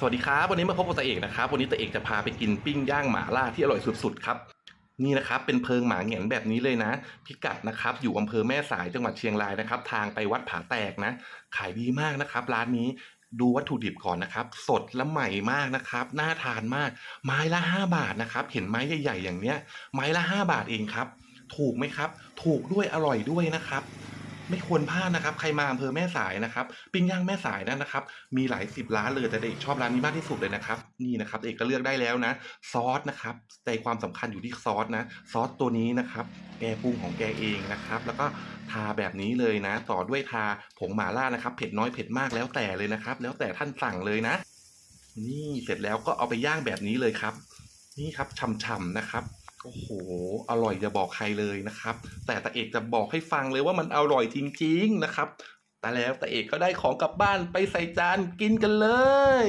สวัสดีครับ วันนี้มาพบกับตาเอกนะครับ วันนี้ตาเอกจะพาไปกินปิ้งย่างหมาล่าที่อร่อยสุดๆครับ นี่นะครับเป็นเพิงหมาเหงียนแบบนี้เลยนะ พิกัดนะครับ อยู่อำเภอแม่สายจังหวัดเชียงรายนะครับ ทางไปวัดผาแตกนะ ขายดีมากนะครับ ร้านนี้ดูวัตถุดิบก่อนนะครับ สดและใหม่มากนะครับ น่าทานมาก ไม้ละ 5 บาทนะครับ เห็นไม้ใหญ่ๆอย่างเนี้ย ไม้ละ 5 บาทเองครับ ถูกไหมครับ ถูกด้วยอร่อยด้วยนะครับ ไม่ควรพลาดนะครับ ใครมาอำเภอแม่สายนะครับ ปิ้งย่างแม่สายนั่นนะครับ มีหลายสิบร้านเลยแต่เด็กชอบร้านนี้มากที่สุดเลยนะครับ นี่นะครับเอกก็เลือกได้แล้วนะ ซอสนะครับใจความสำคัญอยู่ที่ซอสนะ ซอสตัวนี้นะครับ แกปรุงของแกเองนะครับ แล้วก็ทาแบบนี้เลยนะ ต่อด้วยทาผงหม่าล่านะครับ เผ็ดน้อยเผ็ดมากแล้วแต่เลยนะครับ แล้วแต่ท่านสั่งเลยนะ นี่เสร็จแล้วก็เอาไปย่างแบบนี้เลยครับ นี่ครับฉ่ำๆนะครับ โอ้โห อร่อยจะบอกใครเลยนะครับ แต่ตาเอกจะบอกให้ฟังเลยว่ามันอร่อยจริง ๆ นะครับ แต่แล้วตาเอกก็ได้ของกลับบ้านไปใส่จานกินกันเลย